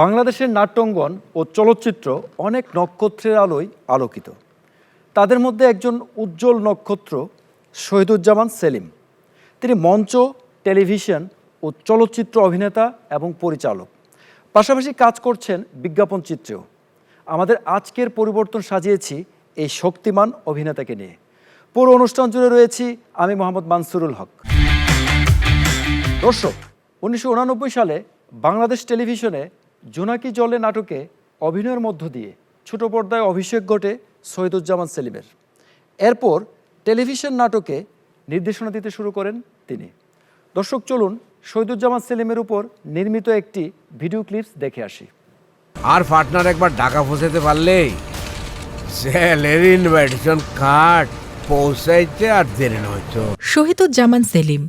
বাংলাদেশের নাট্যঙ্গন ও চলচ্চিত্র অনেক নক্ষত্রের আলোয় আলোকিত। তাদের মধ্যে একজন উজ্জ্বল নক্ষত্র শহীদুজ্জামান সেলিম। তিনি মঞ্চ, টেলিভিশন ও চলচ্চিত্র অভিনেতা এবং পরিচালক। পাশাপাশি কাজ করছেন বিজ্ঞাপন চিত্রেও। আমাদের আজকের পরিবর্তন সাজিয়েছি এই শক্তিমান অভিনেতাকে নিয়ে। পুরো অনুষ্ঠান জুড়ে রয়েছি আমি মোহাম্মদ মানসুরুল হক। দর্শক, উনিশশো সালে বাংলাদেশ টেলিভিশনে জোনাকি জলে নাটকে অভিনয়ের মধ্য দিয়ে ছোট পর্দায় অভিষেক ঘটে সৈয়দুজ্জামান সেলিমের। এরপর টেলিভিশন নাটকে নির্দেশনা দিতে শুরু করেন তিনি। দর্শক চলুন শহীদুজ্জামান সেলিমের উপর নির্মিত একটি ভিডিও ক্লিপস দেখে আসি। আর পার্টনার একবার ঢাকা পৌঁছাতে পারলেই স্যালারি ইনভাইটেশন কার্ড পৌঁছাইতে আর দেরি নয়তো শহীদুজ্জামান সেলিম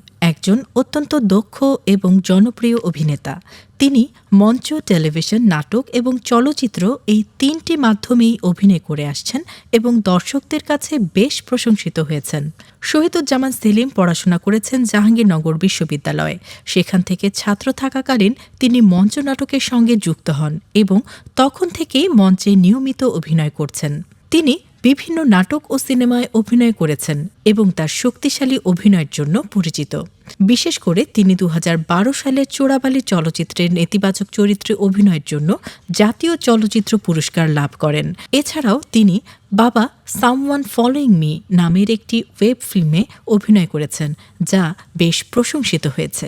একজন অত্যন্ত দক্ষ এবং জনপ্রিয় অভিনেতা। তিনি মঞ্চ, টেলিভিশন, নাটক এবং চলচ্চিত্র এই তিনটি মাধ্যমেই অভিনয় করে আসছেন এবং দর্শকদের কাছে বেশ প্রশংসিত হয়েছেন। শহীদুজ্জামান সেলিম পড়াশোনা করেছেন জাহাঙ্গীরনগর বিশ্ববিদ্যালয়ে। সেখান থেকে ছাত্র থাকাকালীন তিনি মঞ্চ নাটকের সঙ্গে যুক্ত হন এবং তখন থেকেই মঞ্চে নিয়মিত অভিনয় করছেন। তিনি বিভিন্ন নাটক ও সিনেমায় অভিনয় করেছেন এবং তার শক্তিশালী অভিনয়ের জন্য পরিচিত। বিশেষ করে তিনি দু বারো সালে চোরাবালি চলচ্চিত্রের নেতিবাচক চরিত্রে অভিনয়ের জন্য জাতীয় চলচ্চিত্র পুরস্কার লাভ করেন। এছাড়াও তিনি বাবা সামওয়ান ফলোয়িং মি নামের একটি ওয়েব ফিল্মে অভিনয় করেছেন, যা বেশ প্রশংসিত হয়েছে।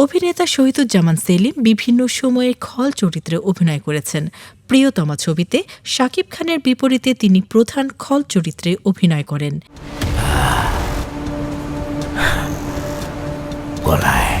অভিনেতা শহীদুজ্জামান সেলিম বিভিন্ন সময়ে খল চরিত্রে অভিনয় করেছেন। প্রিয়তমা ছবিতে শাকিব খানের বিপরীতে তিনি প্রধান খল চরিত্রে অভিনয় করেন। গলায়।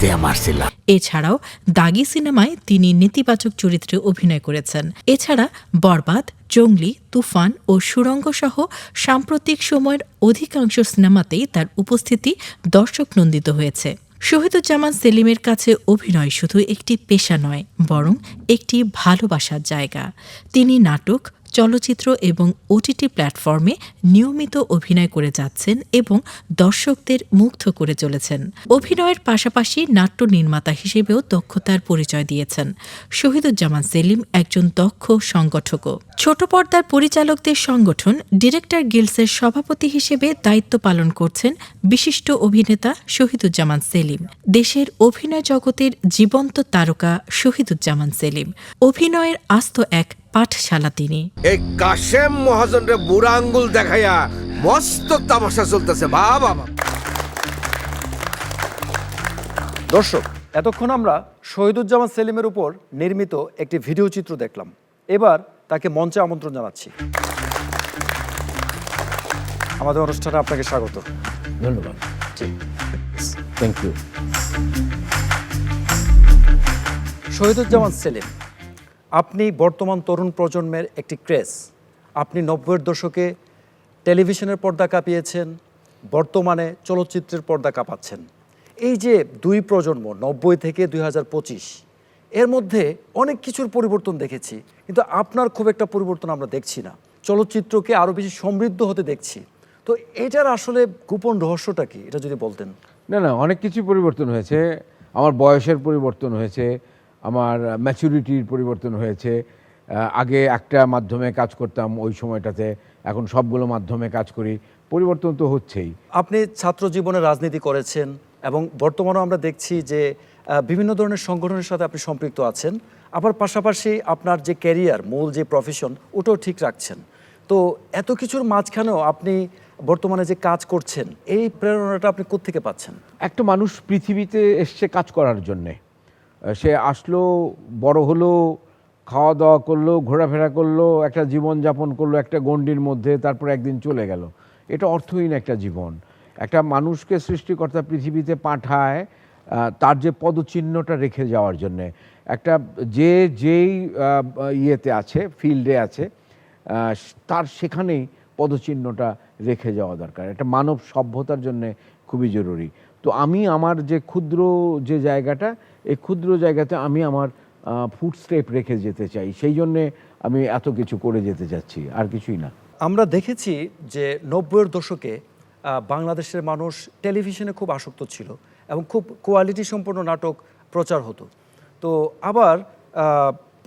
দিয়ে মারছিলাম এছাড়াও দাগি সিনেমায় তিনি নেতিবাচক চরিত্রে অভিনয় করেছেন। এছাড়া বরবাদ, জঙ্গলি, তুফান ও সুরঙ্গ সহ সাম্প্রতিক সময়ের অধিকাংশ সিনেমাতেই তার উপস্থিতি দর্শক নন্দিত হয়েছে। শহীদুজ্জামান সেলিমের কাছে অভিনয় শুধু একটি পেশা নয়, বরং একটি ভালোবাসার জায়গা। তিনি নাটক চলচ্চিত্র এবং ওটিটি প্ল্যাটফর্মে নিয়মিত অভিনয় করে যাচ্ছেন এবং দর্শকদের মুগ্ধ করে চলেছেন। অভিনয়ের পাশাপাশি নাট্য নির্মাতা হিসেবেও দক্ষতার পরিচয় দিয়েছেন। শহীদুজ্জামান সেলিম একজন দক্ষ সংগঠকও। ছোট পর্দার পরিচালকদের সংগঠন ডিরেক্টর গিলসের সভাপতি হিসেবে দায়িত্ব পালন করছেন বিশিষ্ট অভিনেতা শহীদুজ্জামান সেলিম। দেশের অভিনয় জগতের জীবন্ত তারকা শহীদুজ্জামান সেলিম। অভিনয়ের আস্ত এক পাঠশালা তিনি। এই কাশেম মহাজনরে বুড়া আঙ্গুল দেখাইয়া মস্ত তামাশা চলতেছে বাবা দর্শক এতক্ষণ আমরা শহীদুজ্জামান সেলিমের উপর নির্মিত একটি ভিডিও চিত্র দেখলাম। এবার তাকে মঞ্চে আমন্ত্রণ জানাচ্ছি। আমাদের অনুষ্ঠানে আপনাকে স্বাগত। ধন্যবাদ। থ্যাংক ইউ শহীদুজ্জামান সেলিম আপনি বর্তমান তরুণ প্রজন্মের একটি ক্রেস আপনি নব্বইয়ের দশকে টেলিভিশনের পর্দা কাঁপিয়েছেন, বর্তমানে চলচ্চিত্রের পর্দা কাঁপাচ্ছেন। এই যে দুই প্রজন্ম, নব্বই থেকে দুই হাজার পঁচিশ, এর মধ্যে অনেক কিছুর পরিবর্তন দেখেছি, কিন্তু আপনার খুব একটা পরিবর্তন আমরা দেখছি না। চলচ্চিত্রকে আরও বেশি সমৃদ্ধ হতে দেখছি। তো এটার আসলে গোপন রহস্যটা কি? এটা যদি বলতেন। না না, অনেক কিছু পরিবর্তন হয়েছে। আমার বয়সের পরিবর্তন হয়েছে। আমার ম্যাচুরিটির পরিবর্তন হয়েছে। আগে একটা মাধ্যমে কাজ করতাম ওই সময়টাতে এখন সবগুলো মাধ্যমে কাজ করি। পরিবর্তন তো হচ্ছেই। আপনি ছাত্র জীবনে রাজনীতি করেছেন এবং বর্তমানেও আমরা দেখছি যে বিভিন্ন ধরনের সংগঠনের সাথে আপনি সম্পৃক্ত আছেন। আবার পাশাপাশি আপনার যে ক্যারিয়ার মূল যে প্রফেশন ওটাও ঠিক রাখছেন। তো এত কিছুর মাঝখানেও আপনি বর্তমানে যে কাজ করছেন এই প্রেরণাটা আপনি কোত্থেকে পাচ্ছেন? একটা মানুষ পৃথিবীতে এসছে কাজ করার জন্যে। সে আসলো, বড় হলো খাওয়া দাওয়া করল, ঘোরাফেরা করল, একটা জীবন যাপন করল একটা গণ্ডির মধ্যে, তারপর একদিন চলে গেল। এটা অর্থহীন একটা জীবন। একটা মানুষকে সৃষ্টিকর্তা পৃথিবীতে পাঠায় তার যে পদচিহ্নটা রেখে যাওয়ার জন্যে। একটা যে যেই ইয়েতে আছে, ফিল্ডে আছে তার সেখানেই পদচিহ্নটা রেখে যাওয়া দরকার। এটা মানব সভ্যতার জন্য খুবই জরুরি। তো আমি আমার যে ক্ষুদ্র যে জায়গাটা, এই ক্ষুদ্র জায়গাতে আমি আমার ফুড স্টেপ রেখে যেতে চাই। সেই জন্যে আমি এত কিছু করে যেতে চাচ্ছি আর কিছুই না। আমরা দেখেছি যে নব্বইয়ের দশকে বাংলাদেশের মানুষ টেলিভিশনে খুব আসক্ত ছিল এবং খুব কোয়ালিটি সম্পন্ন নাটক প্রচার হতো। তো আবার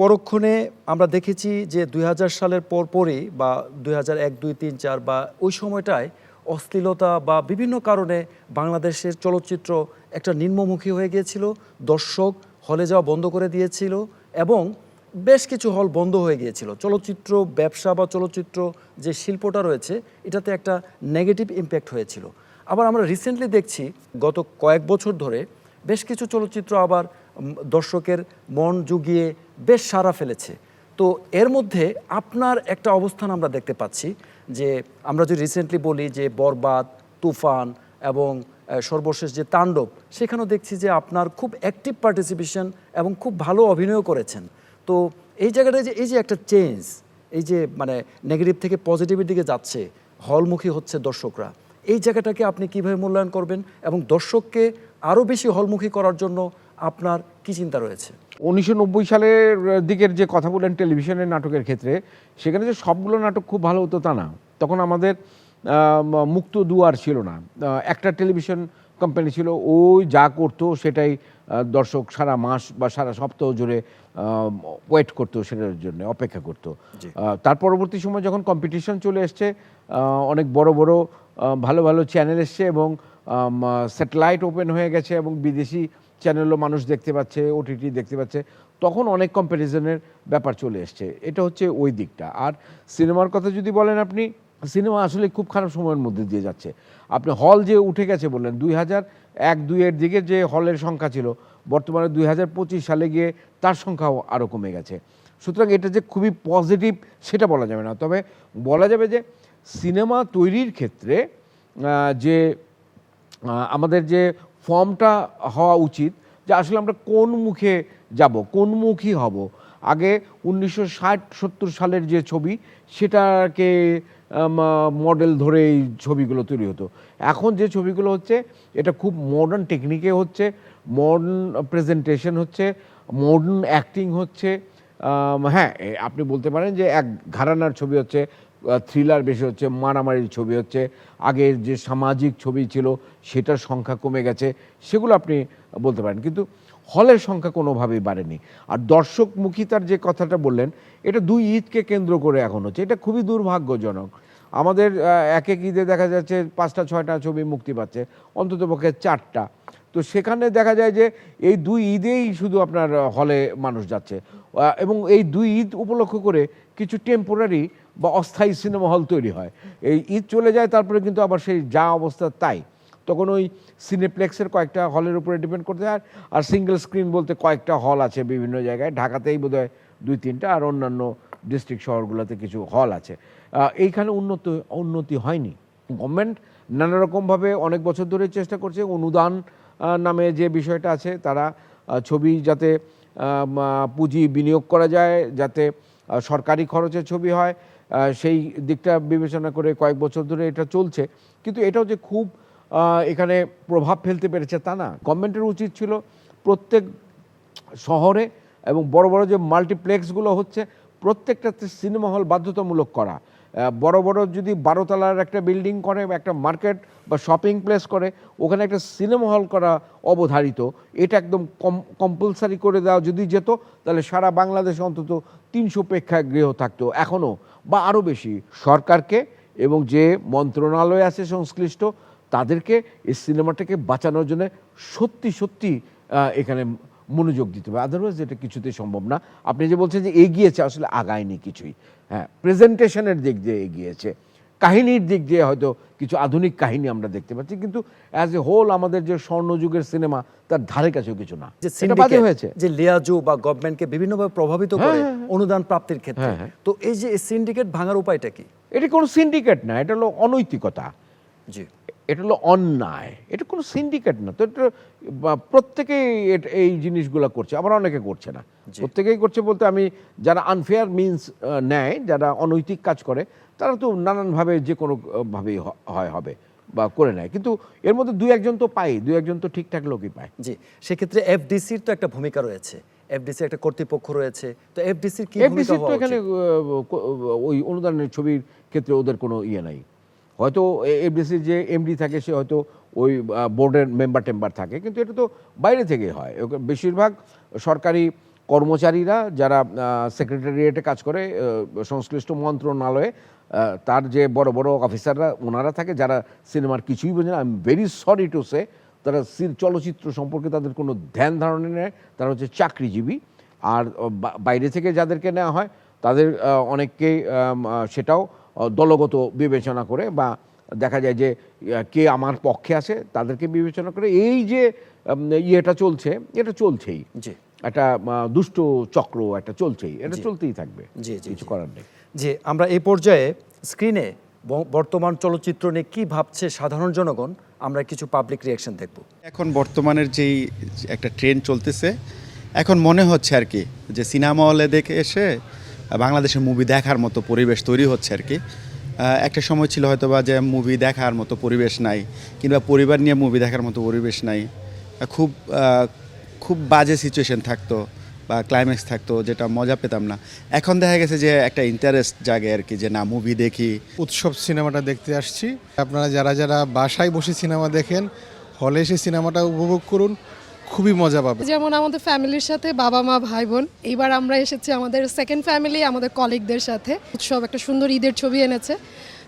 পরক্ষণে আমরা দেখেছি যে দুই হাজার সালের পরপরই বা দুই হাজার এক, দুই, তিন, চার বা ওই সময়টায় অশ্লীলতা বা বিভিন্ন কারণে বাংলাদেশের চলচ্চিত্র একটা নিম্নমুখী হয়ে গিয়েছিল, দর্শক হলে যাওয়া বন্ধ করে দিয়েছিল এবং বেশ কিছু হল বন্ধ হয়ে গিয়েছিল। চলচ্চিত্র, ব্যবসা বা চলচ্চিত্র যে শিল্পটা রয়েছে, এটাতে একটা নেগেটিভ ইম্প্যাক্ট হয়েছিল। আবার আমরা রিসেন্টলি দেখছি, গত কয়েক বছর ধরে বেশ কিছু চলচ্চিত্র আবার দর্শকের মন জুগিয়ে বেশ সাড়া ফেলেছে। তো এর মধ্যে আপনার একটা অবস্থান আমরা দেখতে পাচ্ছি যে আমরা যদি রিসেন্টলি বলি যে বরবাদ, তুফান এবং সর্বশেষ যে তাণ্ডব, সেখানেও দেখছি যে আপনার খুব অ্যাক্টিভ পার্টিসিপেশন এবং খুব ভালো অভিনয় করেছেন। তো এই জায়গাটায় যে, এই যে একটা চেঞ্জ এই যে মানে নেগেটিভ থেকে পজিটিভের দিকে যাচ্ছে, হলমুখী হচ্ছে দর্শকরা, এই জায়গাটাকে আপনি কীভাবে মূল্যায়ন করবেন এবং দর্শককে আরও বেশি হলমুখী করার জন্য আপনার কি চিন্তা রয়েছে? উনিশশো নব্বই সালের দিকের যে কথা বললেন টেলিভিশনের নাটকের ক্ষেত্রে সেখানে যে সবগুলো নাটক খুব ভালো হতো তা না। তখন আমাদের মুক্ত দুয়ার ছিল না। একটা টেলিভিশন কোম্পানি ছিল ওই যা করতো সেটাই দর্শক সারা মাস বা সারা সপ্তাহ জুড়ে ওয়েট করতো সেটার জন্য অপেক্ষা করতো। তার পরবর্তী সময় যখন কম্পিটিশন চলে এসছে অনেক বড় বড় ভালো ভালো চ্যানেল এসছে এবং স্যাটেলাইট ওপেন হয়ে গেছে এবং বিদেশি চ্যানেলও মানুষ দেখতে পাচ্ছে ওটিটি দেখতে পাচ্ছে। তখন অনেক কম্প্যারিজনের ব্যাপার চলে এসছে। এটা হচ্ছে ওই দিকটা। আর সিনেমার কথা যদি বলেন আপনি সিনেমা আসলে খুব খারাপ সময়ের মধ্যে দিয়ে যাচ্ছে। আপনি হল যে উঠে গেছে বললেন, দুই হাজার এক, দুইয়ের দিকে যে হলের সংখ্যা ছিল, বর্তমানে দুই হাজার পঁচিশ সালে গিয়ে তার সংখ্যাও আরও কমে গেছে। সুতরাং এটা যে খুবই পজিটিভ সেটা বলা যাবে না। তবে বলা যাবে যে সিনেমা তৈরির ক্ষেত্রে যে আমাদের যে ফর্মটা হওয়া উচিত যে আসলে আমরা কোন মুখে যাব, কোন মুখী হব। আগে উনিশশো ষাট, সত্তর সালের যে ছবি সেটাকে মডেল ধরে এই ছবিগুলো তৈরি হতো। এখন যে ছবিগুলো হচ্ছে, এটা খুব মডার্ন টেকনিকে হচ্ছে মডার্ন প্রেজেন্টেশন হচ্ছে মডার্ন অ্যাক্টিং হচ্ছে হ্যাঁ আপনি বলতে পারেন যে এক ঘরানার ছবি হচ্ছে থ্রিলার বেশি হচ্ছে, মারামারির ছবি হচ্ছে। আগের যে সামাজিক ছবি ছিল, সেটার সংখ্যা কমে গেছে, সেগুলো আপনি বলতে পারেন। কিন্তু হলের সংখ্যা কোনোভাবেই বাড়েনি। আর দর্শকমুখিতার যে কথাটা বললেন, এটা দুই ঈদকে কেন্দ্র করে এখন হচ্ছে। এটা খুবই দুর্ভাগ্যজনক। আমাদের এক এক ঈদে দেখা যাচ্ছে পাঁচটা, ছয়টা ছবি মুক্তি পাচ্ছে অন্ততপক্ষে চারটা। তো সেখানে দেখা যায় যে এই দুই ঈদেই শুধু আপনার হলে মানুষ যাচ্ছে। এবং এই দুই ঈদ উপলক্ষ করে কিছু টেম্পোরারি বা অস্থায়ী সিনেমা হল তৈরি হয়। এই ঈদ চলে যায়, তারপরে কিন্তু আবার সেই যা অবস্থা তাই। তখন ওই সিনেপ্লেক্সের কয়েকটা হলের উপরে ডিপেন্ড করতে হয়, আর সিঙ্গেল স্ক্রিন বলতে কয়েকটা হল আছে বিভিন্ন জায়গায়। ঢাকাতেই বোধহয় দুই, তিনটা, আর অন্যান্য ডিস্ট্রিক্ট শহরগুলোতে কিছু হল আছে। এইখানে উন্নত, উন্নতি হয়নি। গভর্নমেন্ট নানা রকমভাবে অনেক বছর ধরে চেষ্টা করছে। অনুদান নামে যে বিষয়টা আছে, তারা ছবি যাতে পুঁজি বিনিয়োগ করা যায়, যাতে সরকারি খরচে ছবি হয় সেই দিকটা বিবেচনা করে কয়েক বছর ধরে এটা চলছে। কিন্তু এটাও যে খুব এখানে প্রভাব ফেলতে পেরেছে তা না। গভর্নমেন্টের উচিত ছিল প্রত্যেক শহরে এবং বড় বড় যে মাল্টিপ্লেক্সগুলো হচ্ছে প্রত্যেকটাতে সিনেমা হল বাধ্যতামূলক করা। বড় বড় যদি বারো তলার একটা বিল্ডিং করে, একটা মার্কেট বা শপিং প্লেস করে, ওখানে একটা সিনেমা হল করা অবধারিত। এটা একদম কম, কম্পালসারি করে দেওয়া যদি যেত, তাহলে সারা বাংলাদেশে অন্তত তিনশো প্রেক্ষাগৃহ থাকতো। এখনও বা আরও বেশি সরকারকে এবং যে মন্ত্রণালয় আছে সংশ্লিষ্ট, তাদেরকে এই সিনেমাটাকে বাঁচানোর জন্য সত্যি সত্যি এখানে মনোযোগ দিতে হবে। আদারওয়াইজ এটা কিছুতেই সম্ভব না। আপনি যে বলছেন যে এগিয়েছে, আসলে আগায়নি কিছুই। হ্যাঁ প্রেজেন্টেশনের দিক দিয়ে এগিয়েছে। কাহিনীর দিক দিয়ে হয়তো কিছু আধুনিক কাহিনী আমরা দেখতে পাচ্ছি কিন্তু অ্যাজ এ হোল আমাদের যে স্বর্ণযুগের সিনেমা তার ধারে কাছেও কিছু না। যে হয়েছে। যে লিয়াজু বা গভর্নমেন্টকে বিভিন্নভাবে প্রভাবিত করে হ্যাঁ, হ্যাঁ, অনুদান প্রাপ্তির ক্ষেত্রে। হ্যাঁ, হ্যাঁ। তো এই যে সিন্ডিকেট ভাঙার উপায়টা কি? এটা কোনো সিন্ডিকেট না এটা হলো অনৈতিকতা। জি। এটা হলো অন্যায়। এটা কোনো সিন্ডিকেট না তো এটা প্রত্যেকেই এই জিনিসগুলো করছে আবার অনেকে করছে না। প্রত্যেকেই করছে বলতে আমি যারা আনফেয়ার মিনস নেয় যারা অনৈতিক কাজ করে তারা তো নানানভাবে যে কোনো ভাবেই হয় হবে বা করে নেয়। কিন্তু এর মধ্যে দুই একজন তো পাই দুই একজন তো ঠিকঠাক লোকই পায়। জি সেক্ষেত্রে এফডিসির তো একটা ভূমিকা রয়েছে। এফডিসি একটা কর্তৃপক্ষ রয়েছে। তো এফডিসির কি ভূমিকা এফডিসির তো এখানে ওই অনুদানের ছবির ক্ষেত্রে ওদের কোনো ইয়ে নাই। হয়তো এফডিসির যে এমডি থাকে সে হয়তো ওই বোর্ডের মেম্বার টেম্বার থাকে। কিন্তু এটা তো বাইরে থেকে হয়। বেশিরভাগ সরকারি কর্মচারীরা যারা সেক্রেটারিয়েটে কাজ করে সংশ্লিষ্ট মন্ত্রণালয়ে তার যে বড় বড় অফিসাররা ওনারা থাকে যারা সিনেমার কিছুই বোঝে না। I am very sorry to say তারা চলচ্চিত্র সম্পর্কে তাদের কোনো ধ্যান ধারণা নেয় তারা হচ্ছে চাকরিজীবী। আর বাইরে থেকে যাদেরকে নেওয়া হয় তাদের আহ, অনেককেই সেটাও দলগত বিবেচনা করে বা দেখা যায় যে কে আমার পক্ষে আছে তাদেরকে বিবেচনা করে। এই যে ইয়েটা চলছে এটা চলছেই। একটা দুষ্ট চক্র একটা চলছেই এটা চলতেই থাকবে কিছু করার নেই। যে আমরা এই পর্যায়ে স্ক্রিনে ব- বর্তমান চলচ্চিত্র নিয়ে কী ভাবছে সাধারণ জনগণ আমরা কিছু পাবলিক রিয়াকশন দেখব। এখন বর্তমানের যেই একটা ট্রেন্ড চলতেছে এখন মনে হচ্ছে আর কি যে সিনেমা হলে দেখে এসে বাংলাদেশের মুভি দেখার মতো পরিবেশ তৈরি হচ্ছে আর কি। একটা সময় ছিল হয়তো বা যে মুভি দেখার মতো পরিবেশ নাই কিংবা পরিবার নিয়ে মুভি দেখার মতো পরিবেশ নাই। খুব খুব বাজে সিচুয়েশন থাকতো বা ক্লাইম্যাক্স থাকতো যেটা মজা পেতাম না। এখন দেখা গেছে যে একটা ইন্টারেস্ট জাগে আর কি যে না মুভি দেখি। উৎসব সিনেমাটা দেখতে আসছি। আপনারা যারা যারা বাসায় বসে সিনেমা দেখেন হলে এসে সিনেমাটা উপভোগ করুন খুবই মজা পাবে যেমন আমাদের ফ্যামিলির সাথে বাবা মা ভাই বোন এইবার আমরা এসেছি আমাদের সেকেন্ড ফ্যামিলি আমাদের কলিগদের সাথে। উৎসব একটা সুন্দর ঈদের ছবি এনেছে।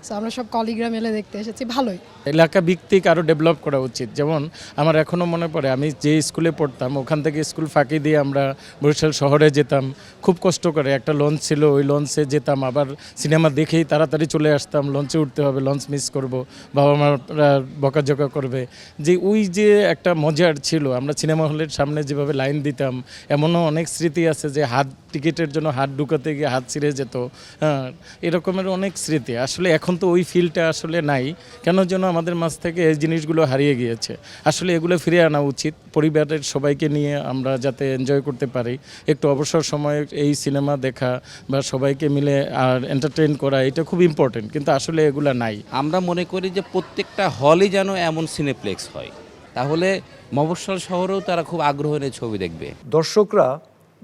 সো আমরা সব কলিগরা মিলে দেখতে এসেছি, ভালোই। এলাকা ভিত্তিক আরও ডেভেলপ করা উচিত। যেমন আমার এখনও মনে পড়ে, আমি যে স্কুলে পড়তাম, ওখান থেকে স্কুল ফাঁকি দিয়ে আমরা বরিশাল শহরে যেতাম। খুব কষ্ট করে একটা লঞ্চ ছিল, ওই লঞ্চে যেতাম। আবার সিনেমা দেখেই তাড়াতাড়ি চলে আসতাম লঞ্চে উঠতে হবে লঞ্চ মিস করব, বাবা মারা বকাঝকা করবে। যে ওই যে একটা মজার ছিল, আমরা সিনেমা হলের সামনে যেভাবে লাইন দিতাম, এমনও অনেক স্মৃতি আছে যে হাত টিকিটের জন্য হাত ঢুকাতে গিয়ে হাত ছিঁড়ে যেত। হ্যাঁ এরকমের অনেক স্মৃতি। আসলে এখন তো ওই ফিলটা আসলে নাই। কেন যেন আমাদের মাঝ থেকে এই জিনিসগুলো হারিয়ে গিয়েছে। আসলে এগুলো ফিরে আনা উচিত। পরিবারের সবাইকে নিয়ে আমরা যাতে এনজয় করতে পারি। একটু অবসর সময়ে এই সিনেমা দেখা বা সবাইকে মিলে আর এন্টারটেইন করা এটা খুব ইম্পর্টেন্ট কিন্তু আসলে এগুলো নাই। আমরা মনে করি যে প্রত্যেকটা হলই যেন এমন সিনেপ্লেক্স হয়। তাহলে মফস্বল শহরেও তারা খুব আগ্রহ নিয়ে ছবি দেখবে। দর্শকরা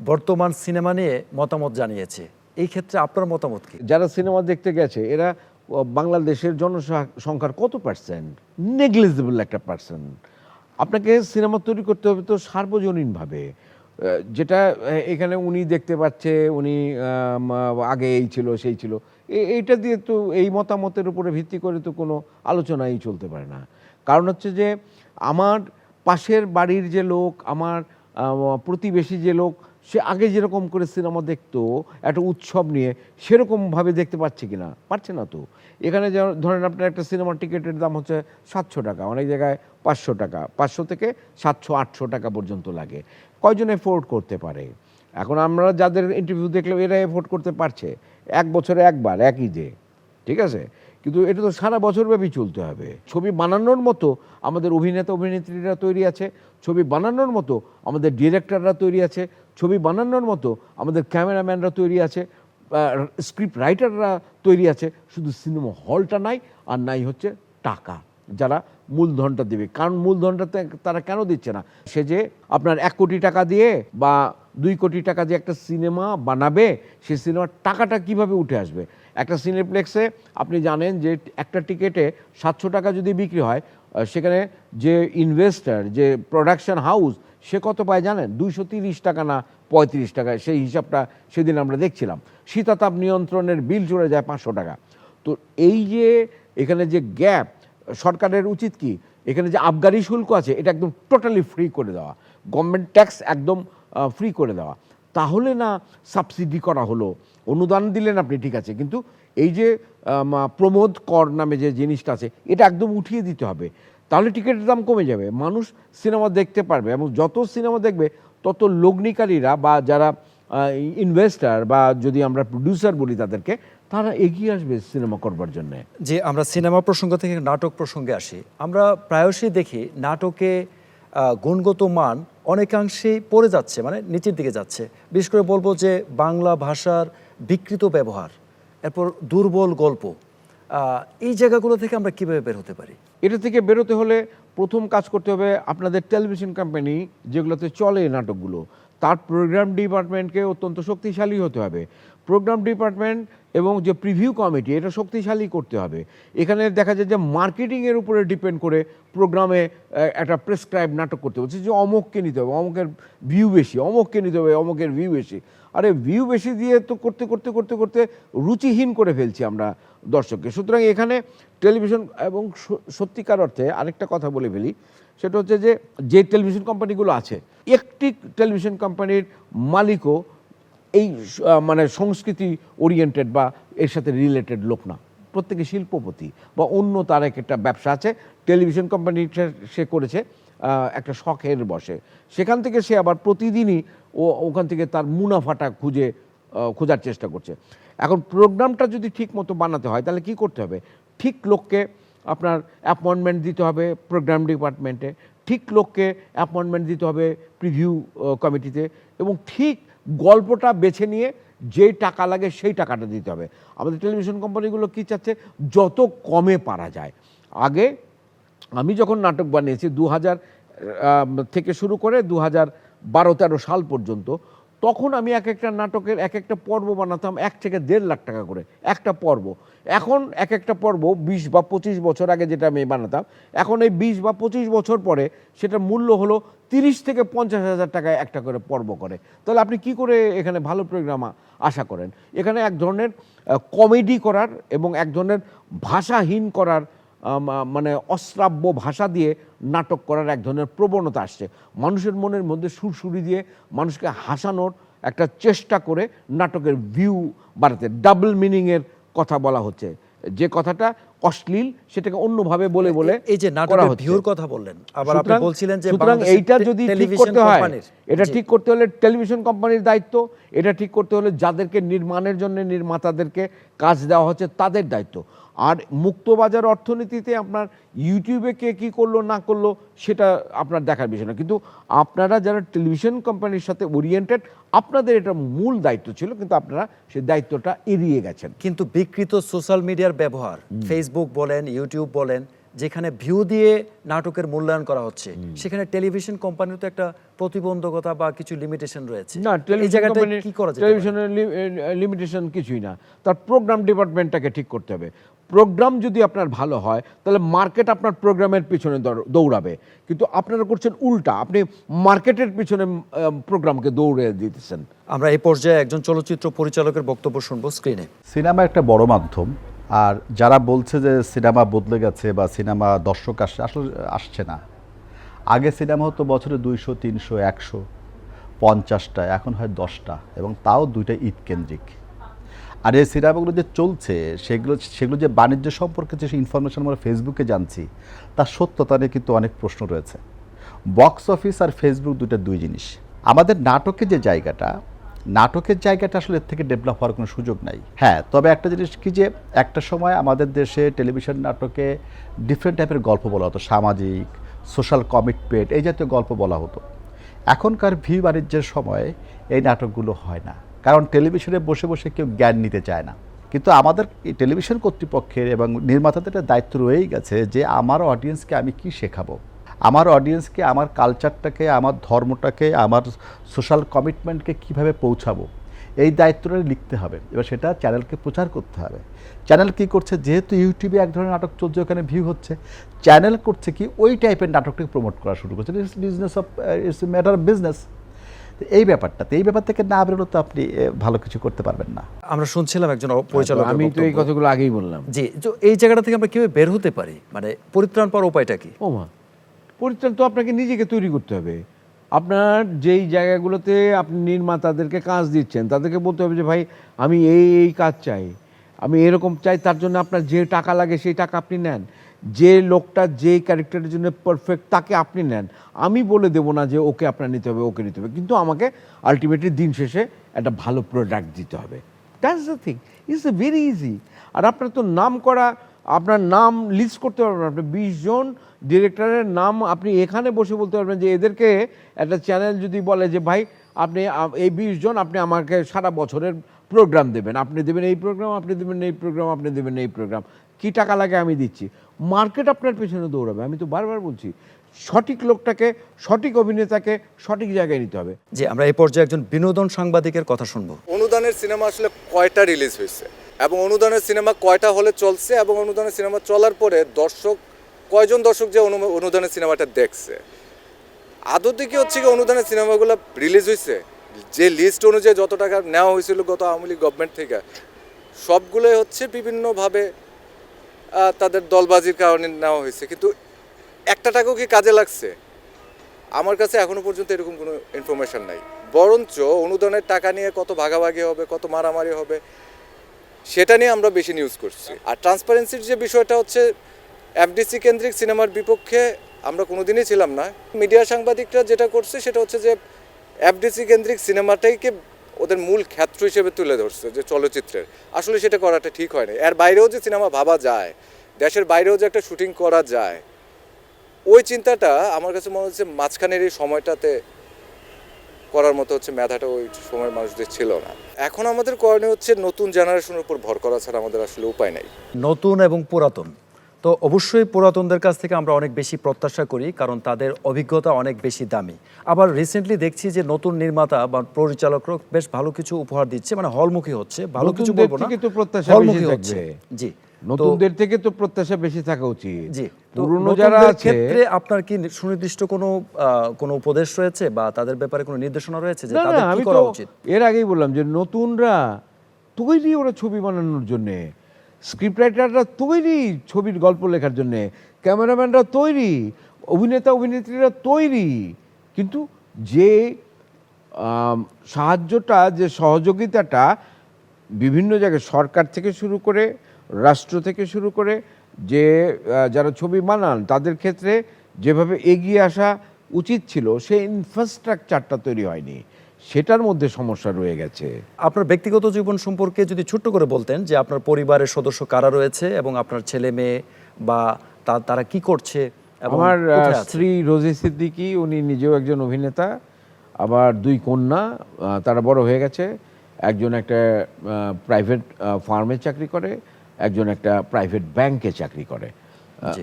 বর্তমান সিনেমা নিয়ে মতামত জানিয়েছে। এই ক্ষেত্রে আপনার মতামত কি? যারা সিনেমা দেখতে গেছে এরা বাংলাদেশের জনসংখ্যার কত পার্সেন্ট নেগলিজেবল একটা পার্সেন্ট আপনাকে সিনেমা তৈরি করতে হবে তো সার্বজনীনভাবে। যেটা এখানে উনি দেখতে পাচ্ছে, উনি আগে এই ছিল, সেই ছিল। এইটা দিয়ে তো এই মতামতের উপরে ভিত্তি করে তো কোনো আলোচনাই চলতে পারে না। কারণ হচ্ছে যে, আমার পাশের বাড়ির যে লোক, আমার প্রতিবেশী যে লোক সে আগে যেরকম করে সিনেমা দেখতো, একটা উৎসব নিয়ে সেরকমভাবে দেখতে পাচ্ছে কি না পারছে না তো। এখানে যেমন ধরেন আপনার একটা সিনেমার টিকিটের দাম হচ্ছে সাতশো টাকা, অনেক জায়গায় পাঁচশো টাকা, পাঁচশো থেকে সাতশো, আটশো টাকা পর্যন্ত লাগে। কয়জন এফোর্ড করতে পারে? এখন আমরা যাদের ইন্টারভিউ দেখলাম, এরা এফোর্ড করতে পারছে। এক বছরে একবার, একই ঈদে ঠিক আছে? কিন্তু এটা তো সারা বছরব্যাপী চলতে হবে। ছবি বানানোর মতো আমাদের অভিনেতা, অভিনেত্রীরা তৈরি আছে, ছবি বানানোর মতো আমাদের ডিরেক্টররা তৈরি আছে, ছবি বানানোর মতো আমাদের ক্যামেরাম্যানরা তৈরি আছে স্ক্রিপ্ট রাইটাররা তৈরি আছে, শুধু সিনেমা হলটা নাই আর নাই হচ্ছে টাকা যারা মূলধনটা দেবে। কারণ মূলধনটা তারা কেন দিচ্ছে না? সে যে আপনার এক কোটি টাকা দিয়ে বা দুই কোটি টাকা দিয়ে একটা সিনেমা বানাবে, সে সিনেমার টাকাটা কীভাবে উঠে আসবে? একটা সিনেপ্লেক্সে আপনি জানেন যে একটা টিকেটে সাতশো টাকা যদি বিক্রি হয় সেখানে যে ইনভেস্টার যে প্রোডাকশন হাউস সে কত পায় জানেন? দুইশো তিরিশ টাকা না পঁয়ত্রিশ টাকা, সেই হিসাবটা সেদিন আমরা দেখছিলাম। শীতাতাপ নিয়ন্ত্রণের বিল চলে যায় পাঁচশো টাকা। তো এই যে এখানে যে গ্যাপ সরকারের উচিত কি? এখানে যে আবগারি শুল্ক আছে, এটা একদম টোটালি ফ্রি করে দেওয়া। গভর্নমেন্ট ট্যাক্স একদম ফ্রি করে দেওয়া। তাহলে না সাবসিডি করা হলো? অনুদান দিলেন আপনি, ঠিক আছে। কিন্তু এই যে প্রমোদ কর নামে যে জিনিসটা আছে, এটা একদম উঠিয়ে দিতে হবে। তাহলে টিকিটের দাম কমে যাবে। মানুষ সিনেমা দেখতে পারবে এবং যত সিনেমা দেখবে, তত লগ্নিকারীরা বা যারা ইনভেস্টার বা যদি আমরা প্রডিউসার বলি তাদেরকে, তারা এগিয়ে আসবে সিনেমা করবার জন্যে। যে আমরা সিনেমা প্রসঙ্গ থেকে নাটক প্রসঙ্গে আসি, আমরা প্রায়শই দেখি নাটকে গুণগত মান অনেকাংশেই পড়ে যাচ্ছে মানে নিচের দিকে যাচ্ছে। বিশেষ করে বলব যে বাংলা ভাষার বিকৃত ব্যবহার, এরপর দুর্বল গল্প এই জায়গাগুলো থেকে আমরা কীভাবে বের হতে পারি? এটা থেকে বেরোতে হলে প্রথম কাজ করতে হবে আপনাদের টেলিভিশন কোম্পানি যেগুলোতে চলে নাটকগুলো। তার প্রোগ্রাম ডিপার্টমেন্টকে অত্যন্ত শক্তিশালী হতে হবে। প্রোগ্রাম ডিপার্টমেন্ট এবং যে প্রিভিউ কমিটি এটা শক্তিশালী করতে হবে। এখানে দেখা যায় যে মার্কেটিংয়ের উপরে ডিপেন্ড করে প্রোগ্রামে একটা প্রেসক্রাইব নাটক করতে হচ্ছে। যে অমুককে নিতে হবে, অমুকের ভিউ বেশি, অমুককে নিতে হবে, অমুকের ভিউ বেশি। আরে ভিউ বেশি দিয়ে তো করতে করতে করতে করতে রুচিহীন করে ফেলছি আমরা দর্শককে। সুতরাং এখানে টেলিভিশন এবং সত্যিকার অর্থে আরেকটা কথা বলে ফেলি, সেটা হচ্ছে যে যে টেলিভিশন কোম্পানিগুলো আছে, একটি টেলিভিশন কোম্পানির মালিকও এই মানে সংস্কৃতি ওরিয়েন্টেড বা এর সাথে রিলেটেড লোক না। প্রত্যেকে শিল্পপতি বা অন্য তার এক একটা ব্যবসা আছে টেলিভিশন কোম্পানিটা সে করেছে। একটা শখের বসে। সেখান থেকে সে আবার প্রতিদিনই ও, ওখান থেকে তার মুনাফাটা খুঁজে খোঁজার চেষ্টা করছে। এখন প্রোগ্রামটা যদি ঠিক মতো বানাতে হয়, তাহলে কি করতে হবে? ঠিক লোককে আপনার অ্যাপয়েন্টমেন্ট দিতে হবে প্রোগ্রাম ডিপার্টমেন্টে ঠিক লোককে অ্যাপয়েন্টমেন্ট দিতে হবে প্রিভিউ কমিটিতে এবং ঠিক গল্পটা বেছে নিয়ে যেই টাকা লাগে সেই টাকাটা দিতে হবে। আমাদের টেলিভিশন কোম্পানিগুলো কী চাচ্ছে? যত কমে পারা যায়। আগে আমি যখন নাটক বানিয়েছি দু হাজার থেকে শুরু করে দু হাজার বারো তেরো সাল পর্যন্ত, তখন আমি এক একটা নাটকের এক একটা পর্ব বানাতাম এক থেকে দেড় লাখ টাকা করে, একটা পর্ব। এখন এক একটা পর্ব বিশ বা পঁচিশ বছর আগে যেটা আমি বানাতাম, এখন এই বিশ বা পঁচিশ বছর পরে সেটা মূল্য হলো তিরিশ থেকে পঞ্চাশ হাজার টাকায় একটা করে পর্ব করে। তাহলে আপনি কি করে এখানে ভালো প্রোগ্রাম আশা করেন? এখানে এক ধরনের কমেডি করার এবং এক ধরনের ভাষাহীন করার মানে অশ্রাব্য ভাষা দিয়ে নাটক করার এক ধরনের প্রবণতা আসছে। মানুষের মনের মধ্যে সুরসুরি দিয়ে মানুষকে হাসানোর একটা চেষ্টা করে নাটকের ভিউ বাড়াতে ডাবল মিনিংয়ের কথা বলা হচ্ছে। যে কথাটা অশ্লীল সেটাকে অন্যভাবে বলে বলে এই যে করা নাটকের ভিউর কথা বললেন আবার আপনি বলছিলেন যে সুতরাং এইটা যদি ঠিক করতে হয় এটা ঠিক করতে হলে টেলিভিশন কোম্পানির দায়িত্ব এটা ঠিক করতে হলে যাদেরকে নির্মাণের জন্য নির্মাতাদেরকে কাজ দেওয়া হচ্ছে তাদের দায়িত্ব। আর মুক্তবাজার অর্থনীতিতে আপনার ইউটিউবে কে কী করল না করল সেটা আপনার দেখার বিষয় না। কিন্তু আপনারা যারা টেলিভিশন কোম্পানির সাথে ওরিয়েন্টেড আপনাদের এটা মূল দায়িত্ব ছিল কিন্তু আপনারা সেই দায়িত্বটা এড়িয়ে গেছেন। কিন্তু বিকৃত সোশ্যাল মিডিয়ার ব্যবহার ফেসবুক বলেন ইউটিউব বলেন যেখানে ভিউ দিয়ে নাটকের মূল্যায়ন করা হচ্ছে সেখানে টেলিভিশন কোম্পানির তো একটা প্রতিবন্ধকতা বা কিছু লিমিটেশন রয়েছে। না এই টেলিভিশন কি করা যায় টেলিভিশনের লিমিটেশন কিছুই না। তার প্রোগ্রাম ডিপার্টমেন্টটাকে ঠিক করতে হবে। প্রোগ্রাম যদি আপনার ভালো হয় তাহলে মার্কেট আপনার প্রোগ্রামের পিছনে দৌড়- দৌড়াবে। কিন্তু আপনারা করছেন উল্টা আপনি মার্কেটের পিছনে প্রোগ্রামকে দৌড়ে দিতেছেন। আমরা এই পর্যায়ে একজন চলচ্চিত্র পরিচালকের বক্তব্য শুনব স্ক্রিনে সিনেমা একটা বড় মাধ্যম আর যারা বলছে যে সিনেমা বদলে গেছে বা সিনেমা দর্শক আসছে আসলে আসছে না। আগে সিনেমা হতো বছরে দুইশো তিনশো একশো পঞ্চাশটা এখন হয় দশটা এবং তাও দুইটা ঈদ কেন্দ্রিক। আর এই সিনেমাগুলো যে চলছে, সেগুলো সেগুলো যে বাণিজ্য সম্পর্কে যে ইনফরমেশন আমরা ফেসবুকে জানছি, তার সত্যতা নিয়ে কিন্তু অনেক প্রশ্ন রয়েছে। বক্স অফিস আর ফেসবুক দুটো দুই জিনিস। আমাদের নাটকের যে জায়গাটা, নাটকের জায়গাটা আসলে এর থেকে ডেভেলপ হওয়ার কোনো সুযোগ নাই। হ্যাঁ তবে একটা জিনিস কি যে, একটা সময় আমাদের দেশে টেলিভিশন নাটকে ডিফারেন্ট টাইপের গল্প বলা হতো। সামাজিক সোশ্যাল কমিটমেন্ট এই জাতীয় গল্প বলা হতো। এখনকার ভি বাণিজ্যের সময় এই নাটকগুলো হয় না। কারণ টেলিভিশনে বসে বসে কেউ জ্ঞান নিতে চায় না। কিন্তু আমাদের টেলিভিশন কর্তৃপক্ষের এবং নির্মাতাদের দায়িত্ব রয়েই গেছে যে আমার অডিয়েন্সকে আমি কি শেখাবো? আমার অডিয়েন্সকে আমার কালচারটাকে আমার ধর্মটাকে, আমার সোশ্যাল কমিটমেন্টকে কীভাবে পৌঁছাবো? এই দায়িত্বটা লিখতে হবে। এবার সেটা চ্যানেলকে প্রচার করতে হবে। চ্যানেল কি করছে? যেহেতু ইউটিউবে এক ধরনের নাটক চলছে, ওখানে ভিউ হচ্ছে। চ্যানেল করছে কি? ওই টাইপের নাটকটাকে প্রমোট করা শুরু করছে। Business of it's matter business এই ব্যাপারটাতে এই ব্যাপার থেকে না বেরোলে তো আপনি ভালো কিছু করতে পারবেন না। আমরা শুনছিলাম একজন পরিচালক আমি তো এই কথাগুলো আগেই বললাম। জি তো এই জায়গাটা থেকে আমরা কীভাবে বের হতে পারি? মানে পরিত্রাণ পাওয়ার উপায়টা কি? ও মা। পরিত্রাণ তো আপনাকে নিজেকে তৈরি করতে হবে। আপনার যেই জায়গাগুলোতে আপনি নির্মাতাদেরকে কাজ দিচ্ছেন তাদেরকে বলতে হবে যে ভাই আমি এই এই কাজ চাই। আমি এরকম চাই তার জন্য আপনার যে টাকা লাগে সেই টাকা আপনি নেন। যে লোকটা যে ক্যারেক্টারের জন্য পারফেক্ট তাকে আপনি নেন। আমি বলে দেবো না যে ওকে আপনার নিতে হবে, ওকে নিতে হবে। কিন্তু আমাকে আলটিমেটলি দিন শেষে একটা ভালো প্রোডাক্ট দিতে হবে। That's the thing it's a very easy আর আপনার তো নাম করা, আপনার নাম লিস্ট করতে পারবেন। আপনি বিশ জন ডিরেক্টরের নাম আপনি এখানে বসে বলতে পারবেন যে এদেরকে একটা চ্যানেল যদি বলে যে, ভাই, আপনি এই বিশ জন আপনি আমাকে সারা বছরের প্রোগ্রাম দেবেন। আপনি দেবেন এই প্রোগ্রাম আপনি দেবেন এই প্রোগ্রাম আপনি দেবেন এই প্রোগ্রাম কি টাকা লাগে আমি দিচ্ছি। মার্কেট আপনার পেছনে দৌড়াবে আমি তো বারবার বলছি সঠিক লোকটাকে সঠিক অভিনেতাকে সঠিক জায়গায় নিতে হবে। যে আমরা এই পর্যায়ে একজন বিনোদন সাংবাদিকের কথা শুনব। অনুদানের সিনেমা আসলে কয়টা রিলিজ হয়েছে? এবং অনুদানের সিনেমা কয়টা হলে চলছে? এবং অনুদানের সিনেমা চলার পরে দর্শক কয়জন দর্শক যে অনু- অনুদানের সিনেমাটা দেখছে? আদতে কি হচ্ছে কি অনুদানের সিনেমাগুলো রিলিজ হয়েছে? যে লিস্ট অনুযায়ী যত টাকা নেওয়া হয়েছিল গত আওয়ামী লীগ গভর্নমেন্ট থেকে সবগুলোই হচ্ছে বিভিন্নভাবে তাদের দলবাজির কারণে নেওয়া হয়েছে। কিন্তু একটা টাকাও কি কাজে লাগছে? আমার কাছে এখনও পর্যন্ত এরকম কোনো ইনফরমেশন নাই। বরঞ্চ অনুদানের টাকা নিয়ে কত ভাগাভাগি হবে, কত মারামারি হবে, সেটা নিয়ে আমরা বেশি নিউজ করছি। আর ট্রান্সপারেন্সির যে বিষয়টা হচ্ছে এফডিসি কেন্দ্রিক সিনেমার বিপক্ষে আমরা কোনোদিনই ছিলাম না। মিডিয়া সাংবাদিকরা যেটা করছে, সেটা হচ্ছে যে এফডিসি কেন্দ্রিক সিনেমাটাইকে ওদের মূল ক্ষেত্র হিসেবে তুলে ধরছে যে চলচ্চিত্রের। আসলে সেটা করাটা ঠিক হয়নি এর বাইরেও যে সিনেমা ভাবা যায়, দেশের বাইরেও যে একটা শুটিং করা যায়, ওই চিন্তাটা আমার কাছে মনে হচ্ছে মাঝখানের এই সময়টাতে করার মতো হচ্ছে মেধাটা ওই সময়ের মানুষদের ছিল না। এখন আমাদের করণীয় হচ্ছে নতুন জেনারেশনের উপর ভর করা ছাড়া আমাদের আসলে উপায় নাই। নতুন এবং পুরাতন। তো অবশ্যই পুরাতনদের কাছ থেকে আমরা অনেক বেশি প্রত্যাশা করি কারণ তাদের অভিজ্ঞতা অনেক বেশি দামি। আবার রিসেন্টলি দেখছি যে নতুন নির্মাতা বা পরিচালকরা বেশ ভালো কিছু উপহার দিচ্ছে মানে হলমুখী হচ্ছে। ভালো কিছু বলব না। থেকে তো প্রত্যাশা হলমুখী হচ্ছে। জি। নতুনদের থেকে তো প্রত্যাশা বেশি থাকা উচিত। জি। পুরনো যারা আছে ক্ষেত্রে আপনার কি সুনির্দিষ্ট কোনো কোনো উপদেশ রয়েছে বা তাদের ব্যাপারে কোনো নির্দেশনা রয়েছে যে তাদের কি করা উচিত? এর আগেই বললাম যে নতুনরা তৈরি ওরা ছবি বানানোর জন্যে। স্ক্রিপ্ট রাইটাররা তৈরি ছবির গল্প লেখার জন্যে, ক্যামেরাম্যানরা তৈরি, অভিনেতা, অভিনেত্রীরা তৈরি। কিন্তু যে সাহায্যটা, যে সহযোগিতাটা বিভিন্ন জায়গায় সরকার থেকে শুরু করে, রাষ্ট্র থেকে শুরু করে, যে যারা ছবি বানান, তাদের ক্ষেত্রে যেভাবে এগিয়ে আসা উচিত ছিল, সেই ইনফ্রাস্ট্রাকচারটা তৈরি হয়নি। সেটার মধ্যে সমস্যা রয়ে গেছে। আপনার ব্যক্তিগত জীবন সম্পর্কে যদি ছোট্ট করে বলতেন যে আপনার পরিবারের সদস্য কারা রয়েছে এবং আপনার ছেলে মেয়ে বা তারা কি করছে আমার? স্ত্রী রোজি সিদ্দিকী উনি নিজেও একজন অভিনেতা আবার দুই কন্যা তারা বড় হয়ে গেছে। একজন একটা প্রাইভেট ফার্মে চাকরি করে একজন একটা প্রাইভেট ব্যাংকে চাকরি করে।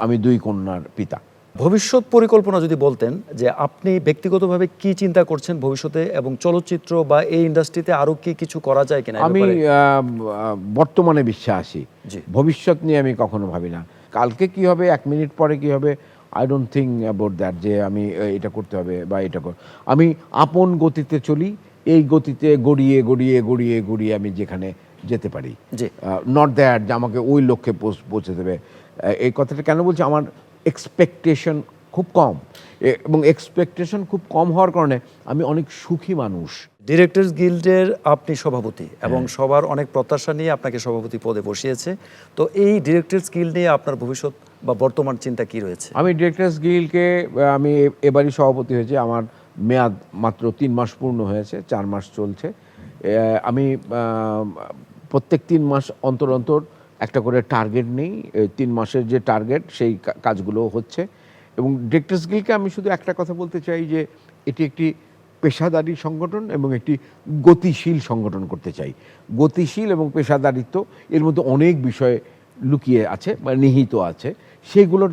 আমি দুই কন্যার পিতা। ভবিষ্যৎ পরিকল্পনা যদি বলতেন যে আপনি ব্যক্তিগতভাবে কি চিন্তা করছেন ভবিষ্যতে এবং চলচ্চিত্র বা এই ইন্ডাস্ট্রিতে আরও কি কিছু করা যায় কিনা আমি বর্তমানে বিশ্বাসী। ভবিষ্যৎ নিয়ে আমি কখনো ভাবি না। কালকে কি হবে এক মিনিট পরে কি হবে? I don't think about that যে আমি এটা করতে হবে বা এটা কর আমি আপন গতিতে চলি এই গতিতে গড়িয়ে গড়িয়ে গড়িয়ে গড়িয়ে আমি যেখানে যেতে পারি। নট দ্যাট যে আমাকে ওই লক্ষ্যে পৌঁছে দেবে। এই কথাটা কেন বলছি? আমার এক্সপেকটেশন খুব কম। এ- এবং এক্সপেকটেশন খুব কম হওয়ার কারণে আমি অনেক সুখী মানুষ। ডিরেক্টরস গিল্ডের আপনি সভাপতি এবং হ্যাঁ। সবার অনেক প্রত্যাশা নিয়ে আপনাকে সভাপতি পদে বসিয়েছে। তো এই ডিরেক্টরস গিল্ড নিয়ে আপনার ভবিষ্যৎ বা বর্তমান চিন্তা কি রয়েছে? আমি ডিরেক্টর্স গিল্ডকে আমি এবারই সভাপতি হয়েছি। আমার মেয়াদ মাত্র তিন মাস পূর্ণ হয়েছে চার মাস চলছে। আমি প্রত্যেক তিন মাস অন্তর অন্তর একটা করে টার্গেট নেই তিন মাসের যে টার্গেট সেই কাজগুলো হচ্ছে। এবং ডিরেক্টর্স গিল্ডকে আমি শুধু একটা কথা বলতে চাই যে, এটি একটি পেশাদারি সংগঠন এবং একটি গতিশীল সংগঠন করতে চাই। গতিশীল এবং পেশাদারিত্ব এর মধ্যে অনেক বিষয় লুকিয়ে আছে বা নিহিত আছে। সেইগুলোর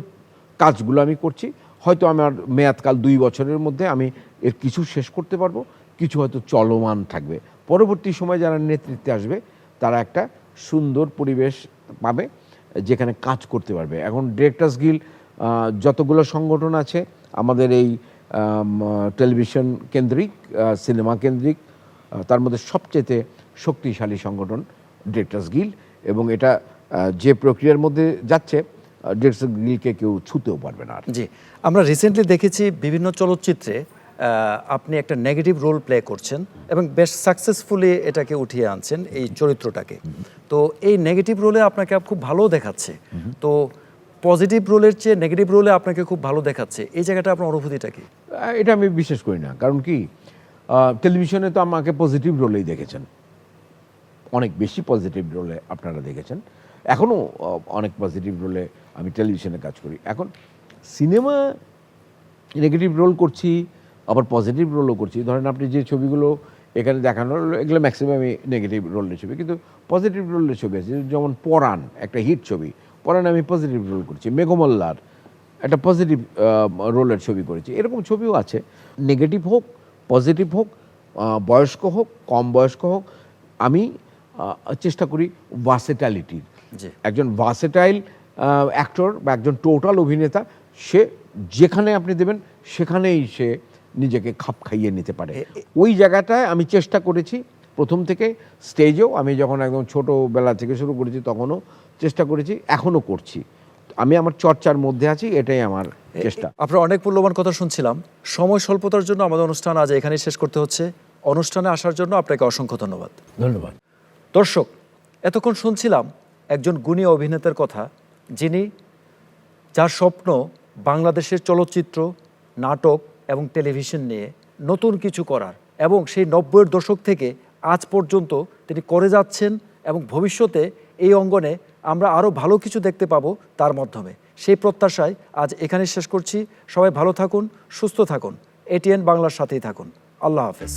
কাজগুলো আমি করছি। হয়তো আমার মেয়াদকাল দুই বছরের মধ্যে আমি এর কিছু শেষ করতে পারব, কিছু হয়তো চলমান থাকবে। পরবর্তী সময় যারা নেতৃত্বে আসবে, তারা একটা সুন্দর পরিবেশ পাবে, যেখানে কাজ করতে পারবে। এখন ডিরেক্টার্স গিল যতগুলো সংগঠন আছে, আমাদের এই টেলিভিশন কেন্দ্রিক সিনেমা কেন্দ্রিক তার মধ্যে সবচেয়ে শক্তিশালী সংগঠন ডিরেক্টার্স গিল এবং এটা যে প্রক্রিয়ার মধ্যে যাচ্ছে ডিরেক্টার্স গিলকে কেউ ছুতেও পারবে না জি। আমরা রিসেন্টলি দেখেছি বিভিন্ন চলচ্চিত্রে আপনি একটা নেগেটিভ রোল প্লে করছেন এবং বেশ সাকসেসফুলি এটাকে উঠিয়ে আনছেন এই চরিত্রটাকে। তো এই নেগেটিভ রোলে আপনাকে খুব ভালো দেখাচ্ছে। তো পজিটিভ রোলের চেয়ে নেগেটিভ রোলে আপনাকে খুব ভালো দেখাচ্ছে। এই জায়গাটা আপনার অনুভূতিটা কি? এটা আমি বিশ্বাস করি না। কারণ কি? টেলিভিশনে তো আমাকে পজিটিভ রোলেই দেখেছেন। অনেক বেশি পজিটিভ রোলে আপনারা দেখেছেন। এখনও অনেক পজিটিভ রোলে আমি টেলিভিশনে কাজ করি। এখন সিনেমা নেগেটিভ রোল করছি আবার পজিটিভ রোলও করছি। ধরেন আপনি যে ছবিগুলো এখানে দেখানো হলো, এগুলো ম্যাক্সিমামই নেগেটিভ রোলের ছবি। কিন্তু পজিটিভ রোলের ছবি আছে যেমন পরাণ একটা হিট ছবি। পরাণে আমি পজিটিভ রোল করেছি। মেঘমল্লার একটা পজিটিভ রোলের ছবি করেছি। এরকম ছবিও আছে। নেগেটিভ হোক পজিটিভ হোক বয়স্ক হোক কম বয়স্ক হোক আমি চেষ্টা করি ভার্সেটালিটির একজন ভার্সেটাইল অ্যাক্টর বা একজন টোটাল অভিনেতা সে যেখানে আপনি দেবেন সেখানেই সে নিজেকে খাপ খাইয়ে নিতে পারে। ওই জায়গাটায় আমি চেষ্টা করেছি প্রথম থেকে স্টেজেও আমি যখন একদম ছোটোবেলা থেকে শুরু করেছি তখনও চেষ্টা করেছি এখনও করছি। আমি আমার চর্চার মধ্যে আছি এটাই আমার চেষ্টা। আপনার অনেক মূল্যবান কথা শুনছিলাম। সময় স্বল্পতার জন্য আমাদের অনুষ্ঠান আজ এখানেই শেষ করতে হচ্ছে। অনুষ্ঠানে আসার জন্য আপনাকে অসংখ্য ধন্যবাদ। ধন্যবাদ। দর্শক এতক্ষণ শুনছিলাম একজন গুণী অভিনেতার কথা যিনি যার স্বপ্ন বাংলাদেশের চলচ্চিত্র নাটক এবং টেলিভিশন নিয়ে নতুন কিছু করার এবং সেই নব্বইয়ের দশক থেকে আজ পর্যন্ত তিনি করে যাচ্ছেন এবং ভবিষ্যতে এই অঙ্গনে আমরা আরও ভালো কিছু দেখতে পাবো তার মাধ্যমে। সেই প্রত্যাশায় আজ এখানে শেষ করছি। সবাই ভালো থাকুন, সুস্থ থাকুন। এটিএন বাংলার সাথেই থাকুন। আল্লাহ হাফেজ।